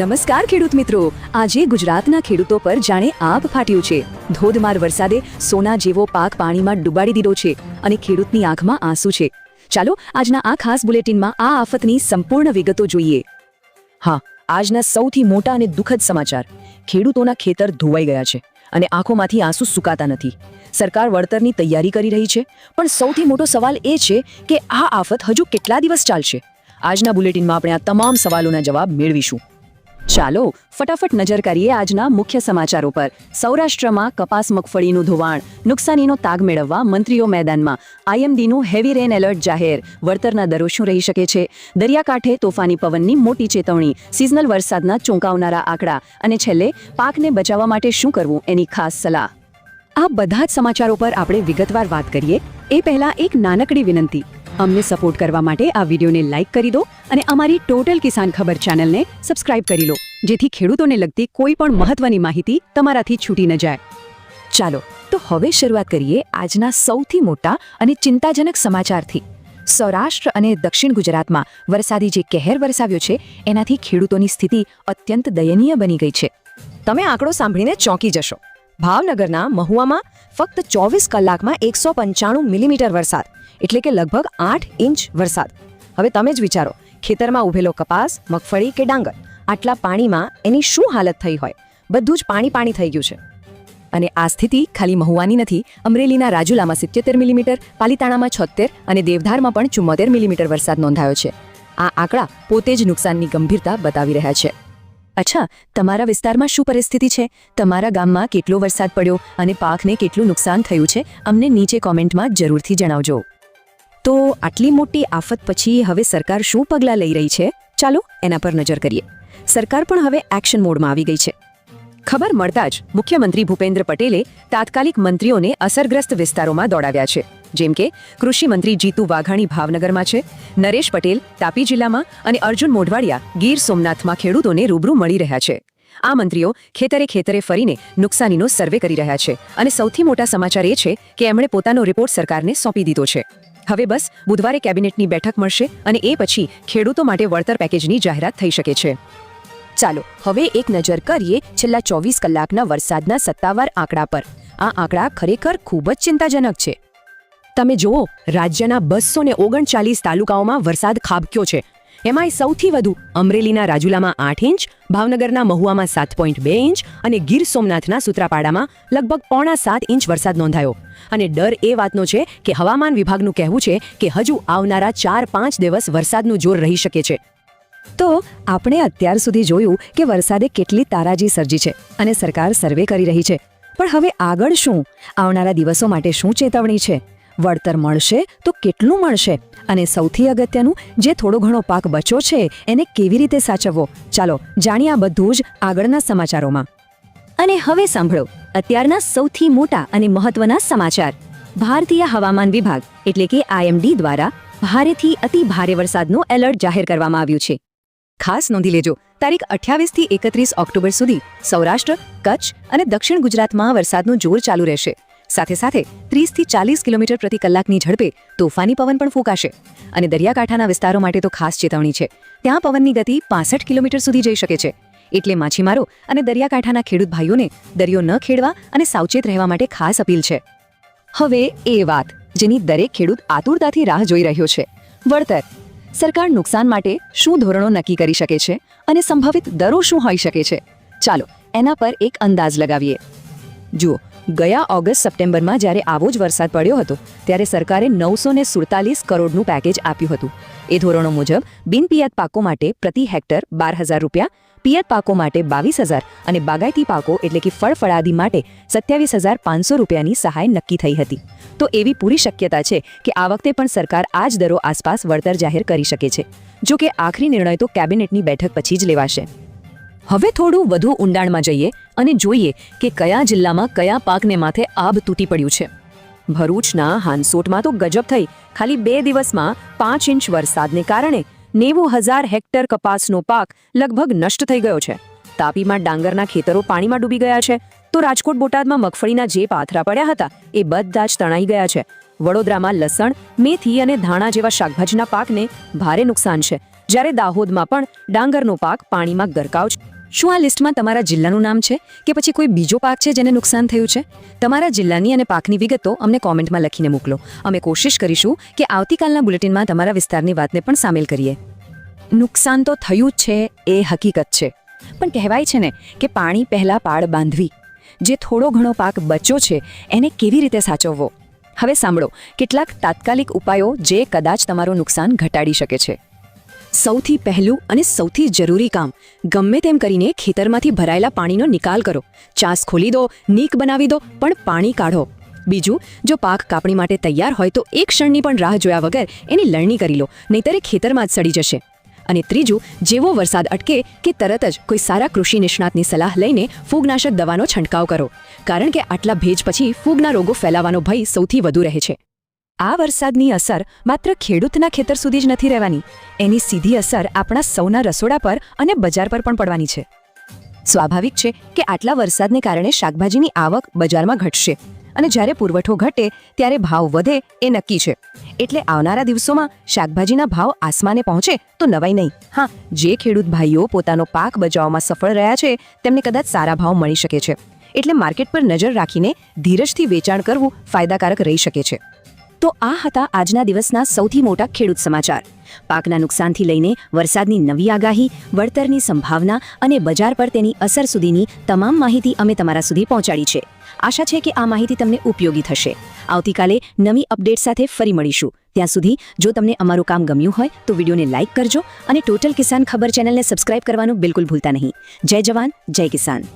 નમસ્કાર ખેડૂત મિત્રો. આજે ગુજરાતના ખેડૂતો પર જાણે આપ ફાટ્યું છે. ધોધમાર વરસાદે સોના જેવો પાક પાણીમાં ડૂબાડી દીધો છે અને ખેડૂતની આંખમાં આંસુ છે. ચાલો આજના આ ખાસ બુલેટિનમાં આ આફતની સંપૂર્ણ વિગતો જોઈએ. હા, આજના સૌથી મોટા અને દુઃખદ સમાચાર. ખેડૂતોના ખેતર ધોવાઈ ગયા છે અને આંખોમાંથી આંસુ સુકાતા નથી. સરકાર વળતરની તૈયારી કરી રહી છે, પણ સૌથી મોટો સવાલ એ છે કે આ આફત હજુ કેટલા દિવસ ચાલશે? આજના બુલેટિનમાં આપણે આ તમામ સવાલોના જવાબ મેળવીશું. ચાલો, ફટાફટ નજર કરીએ આજના મુખ્ય સમાચારો પર. સૌરાષ્ટ્રમાં કપાસ મગફળીનું ધોવાણ, નુકસાનીનો તાગ મેળવવા મંત્રીઓ મેદાનમાં. આઈએમડીનું હેવી રેન એલર્ટ જાહેર, વળતરના દરો શું રહી શકે છે? દરિયાકાંઠે તોફાની પવનની મોટી ચેતવણી, સિઝનલ વરસાદના ચોંકાવનારા આંકડા, અને છેલ્લે, પાકને બચાવવા માટે શું કરવું, એની ખાસ સલાહ. આ બધા જ સમાચારો પર આપણે વિગતવાર વાત કરીએ. એ પહેલા એક નાનકડી વિનંતી. અમને સપોર્ટ કરવા માટે આ વિડીયોને લાઇક કરી દો અને અમારી ટોટલ કિસાન ખબર ચેનલને સબસ્ક્રાઇબ કરી લો, જેથી ખેડૂતોને લગતી કોઈ પણ મહત્વની માહિતી તમારાથી છૂટી ન જાય. ચાલો, તો હવે શરૂઆત કરીએ આજના સૌથી મોટા અને ચિંતાજનક સમાચારથી. સૌરાષ્ટ્ર અને દક્ષિણ ગુજરાતમાં વરસાદી જે કહેર વરસાવ્યો છે, એનાથી ખેડૂતોની સ્થિતિ અત્યંત દયનીય બની ગઈ છે. તમે આંકડો સાંભળીને ચોંકી જશો. ભાવનગરના મહુવામાં ફક્ત ચોવીસ કલાકમાં એકસો પંચાણું મિલીમીટર વરસાદ. એટલે કે લગભગ આઠ ઇંચ વરસાદ. હવે તમે જ વિચારો, ખેતરમાં ઉભેલો કપાસ, મગફળી કે ડાંગર, આટલા પાણીમાં એની શું હાલત થઈ હોય? બધું જ પાણી પાણી થઈ ગયું છે. અને આ સ્થિતિ ખાલી મહુવાની નથી, અમરેલીના રાજુલામાં સિત્યોતેર મિલીમીટર, પાલીતાણામાં છોતેર અને દેવધારમાં પણ ચુમ્મોતેર મિલીમીટર વરસાદ નોંધાયો છે. આ આંકડા પોતે જ નુકસાનની ગંભીરતા બતાવી રહ્યા છે. અચ્છા, તમારા વિસ્તારમાં શું પરિસ્થિતિ છે? તમારા ગામમાં કેટલો વરસાદ પડ્યો અને પાકને કેટલું નુકસાન થયું છે? અમને નીચે કોમેન્ટમાં જરૂરથી જણાવજો. તો આટલી મોટી આફત પછી હવે સરકાર શું પગલાં લઈ રહી છે? ચાલો એના પર નજર કરીએ. સરકાર પણ હવે એક્શન મોડમાં આવી ગઈ છે. ખબર મળતા જ મુખ્યમંત્રી ભૂપેન્દ્ર પટેલે તાત્કાલિક મંત્રીઓને અસરગ્રસ્ત વિસ્તારોમાં દોડાવ્યા છે. જેમ કે કૃષિ મંત્રી જીતુ વાઘાણી ભાવનગરમાં છે, નરેશ પટેલ તાપી જિલ્લામાં અને અર્જુન મોઢવાડિયા ગીર સોમનાથમાં ખેડૂતોને રૂબરૂ મળી રહ્યા છે. આ મંત્રીઓ ખેતરે ખેતરે ફરીને નુકસાનીનો સર્વે કરી રહ્યા છે અને સૌથી મોટા સમાચાર એ છે કે એમણે પોતાનો રિપોર્ટ સરકારને સોંપી દીધો છે. હવે બસ, બુધવારે કેબિનેટની બેઠક મળશે અને એ પછી ખેડૂતો માટે વળતર પેકેજની જાહેરાત થઈ શકે છે. ચાલો, હવે એક નજર કરીએ છેલ્લા ચોવીસ કલાકના વરસાદના સત્તાવાર આંકડા પર. આ આંકડા ખરેખર ખૂબ જ ચિંતાજનક છે. તમે જુઓ, રાજ્યના બસો ને ઓગણચાલીસ તાલુકાઓમાં વરસાદ ખાબક્યો છે. એમાંય સૌથી વધુ અમરેલીના રાજુલામાં આઠ ઇંચ, ભાવનગરના મહુવામાં સાત પોઈન્ટ બે ઇંચ અને ગીર સોમનાથના સુત્રાપાડામાં લગભગ પોણા સાત ઇંચ વરસાદ નોંધાયો. અને ડર એ વાતનો છે કે હવામાન વિભાગનું કહેવું છે કે હજુ આવનારા ચાર પાંચ દિવસ વરસાદનું જોર રહી શકે છે. તો આપણે અત્યાર સુધી જોયું કે વરસાદે કેટલી તારાજી સર્જી છે અને સરકાર સર્વે કરી રહી છે. પણ હવે આગળ શું? આવનારા દિવસો માટે શું ચેતવણી છે? વળતર મળશે તો કેટલું મળશે? અને સૌથી અગત્યનું, જે થોડો ઘણો પાક બચ્યો છે, એને કેવી રીતે સાચવવો? ચાલો જાણીએ આ બધું જ આગળના સમાચારોમાં. અને હવે સાંભળો અત્યારના સૌથી મોટા અને મહત્વના સમાચાર. ભારતીય હવામાન વિભાગ, એટલે કે આઈએમડી દ્વારા ભારેથી અતિ ભારે વરસાદનું એલર્ટ જાહેર કરવામાં આવ્યું છે. ખાસ નોંધી લેજો, તારીખ અઠ્યાવીસથી એકત્રીસ ઓક્ટોબર સુધી સૌરાષ્ટ્ર, કચ્છ અને દક્ષિણ ગુજરાતમાં વરસાદનું જોર ચાલુ રહેશે. સાથે સાથે ત્રીસથી ચાલીસ કિલોમીટર પ્રતિ કલાકની ઝડપે તોફાની પવન પણ ફૂંકાશે. અને દરિયાકાંઠાના વિસ્તારો માટે તો ખાસ ચેતવણી છે. ત્યાં પવનની ગતિ પાસઠ કિલોમીટર સુધી જઈ શકે છે. એટલે માછીમારો અને દરિયાકાંઠાના ખેડૂત ભાઈઓને દરિયો ન ખેડવા અને સાવચેત રહેવા માટે ખાસ અપીલ છે. હવે એ વાત, જેની દરેક ખેડૂત આતુરતાથી રાહ જોઈ રહ્યો છે. વળતર, સરકાર નુકસાન માટે શું ધોરણો નક્કી કરી શકે છે અને સંભવિત દરો શું હોઈ શકે છે? ચાલો, એના પર એક અંદાજ લગાવીએ. જુઓ, ગયા ઓગસ્ટ સપ્ટેમ્બરમાં જ્યારે આવો જ વરસાદ પડ્યો હતો, ત્યારે સરકારે નવસો ને સુડતાલીસ કરોડનું પેકેજ આપ્યું હતું. એ ધોરણો મુજબ બિનપિયત પાકો માટે પ્રતિ હેક્ટર બાર હજાર રૂપિયા, પિયત પાકો માટે બાવીસ હજાર અને બાગાયતી પાકો એટલે કે ફળફળાદી માટે સત્યાવીસ હજાર પાંચસો રૂપિયાની સહાય નક્કી થઈ હતી. તો એવી પૂરી શક્યતા છે કે આ વખતે પણ સરકાર આ જ દરો આસપાસ વળતર જાહેર કરી શકે છે. જો કે આખરી નિર્ણય તો કેબિનેટની બેઠક પછી જ લેવાશે. હવે થોડું વધુ ઊંડાણમાં જઈએ અને જોઈએ કે કયા જિલ્લામાં કયા પાકને માથે આબ તૂટી પડ્યું છે. ભરૂચના હાનસોટમાં તો ગજબ થઈ. ખાલી બે દિવસમાં પાંચ ઇંચ વરસાદને કારણે નેવું હજાર હેક્ટર કપાસનો પાક લગભગ નષ્ટ થઈ ગયો છે. તાપીમાં ડાંગરના ખેતરો પાણીમાં ડૂબી ગયા છે. તો રાજકોટ બોટાદમાં મગફળીના જે પાથરા પડ્યા હતા એ બધા જ તણાઈ ગયા છે. વડોદરામાં લસણ, મેથી અને ધાણા જેવા શાકભાજીના પાકને ભારે નુકસાન છે. જ્યારે દાહોદમાં પણ ડાંગરનો પાક પાણીમાં ગરકાવ છે. શું આ લિસ્ટમાં તમારા જિલ્લાનું નામ છે કે પછી કોઈ બીજો પાક છે જેને નુકસાન થયું છે? તમારા જિલ્લાની અને પાકની વિગતો અમને કોમેન્ટમાં લખીને મોકલો. અમે કોશિશ કરીશું કે આવતીકાલના બુલેટિનમાં તમારા વિસ્તારની વાતને પણ સામેલ કરીએ. નુકસાન તો થયું જ છે, એ હકીકત છે. પણ કહેવાય છે ને કે પાણી પહેલાં પાડ બાંધવી. જે થોડો ઘણો પાક બચ્યો છે, એને કેવી રીતે સાચવવો? હવે સાંભળો, કેટલાક તાત્કાલિક ઉપાયો જે કદાચ તમારું નુકસાન ઘટાડી શકે છે. સૌથી પહેલું અને સૌથી જરૂરી કામ, ગમે તેમ કરીને ખેતરમાંથી ભરાયેલા પાણીનો નિકાલ કરો. ચાસ ખોલી દો, નીક બનાવી દો, પણ પાણી કાઢો. બીજું, જો પાક કાપણી માટે તૈયાર હોય તો એક ક્ષણની પણ રાહ જોયા વગર એની લણણી કરી લો, નહીતર એ ખેતરમાં જ સડી જશે. અને ત્રીજું, જેવો વરસાદ અટકે કે તરત જ કોઈ સારા કૃષિ નિષ્ણાતની સલાહ લઈને ફૂગનાશક દવાનો છંટકાવ કરો. કારણ કે આટલા ભેજ પછી ફૂગના રોગો ફેલાવાનો ભય સૌથી વધુ રહે છે. આ વરસાદની અસર માત્ર ખેડૂતના ખેતર સુધી જ નથી રહેવાની. એની સીધી અસર આપણા સૌના રસોડા પર અને બજાર પર પણ પડવાની છે. સ્વાભાવિક છે કે આટલા વરસાદને કારણે શાકભાજીની આવક બજારમાં ઘટશે અને જ્યારે પુરવઠો ઘટે ત્યારે ભાવ વધે એ નક્કી છે. એટલે આવનારા દિવસોમાં શાકભાજીના ભાવ આસમાને પહોંચે તો નવાઈ નહીં. હા, જે ખેડૂત ભાઈઓ પોતાનો પાક બચાવવામાં સફળ રહ્યા છે તેમને કદાચ સારા ભાવ મળી શકે છે. એટલે માર્કેટ પર નજર રાખીને ધીરજથી વેચાણ કરવું ફાયદાકારક રહી શકે છે. તો આ હતા આજના દિવસના સૌથી મોટા ખેડૂત સમાચાર. પાકના નુકસાનથી લઈને વરસાદની નવી આગાહી, વળતરની સંભાવના અને બજાર પર તેની અસર સુધીની તમામ માહિતી અમે તમારા સુધી પહોંચાડી છે. આશા છે કે આ માહિતી તમને ઉપયોગી થશે. આવતીકાલે નવી અપડેટ સાથે ફરી મળીશું. ત્યાં સુધી જો તમને અમારું કામ ગમ્યું હોય તો વિડીયોને લાઇક કરજો અને ટોટલ કિસાન ખબર ચેનલને સબસ્ક્રાઇબ કરવાનું બિલકુલ ભૂલતા નહીં. જય જવાન, જય કિસાન.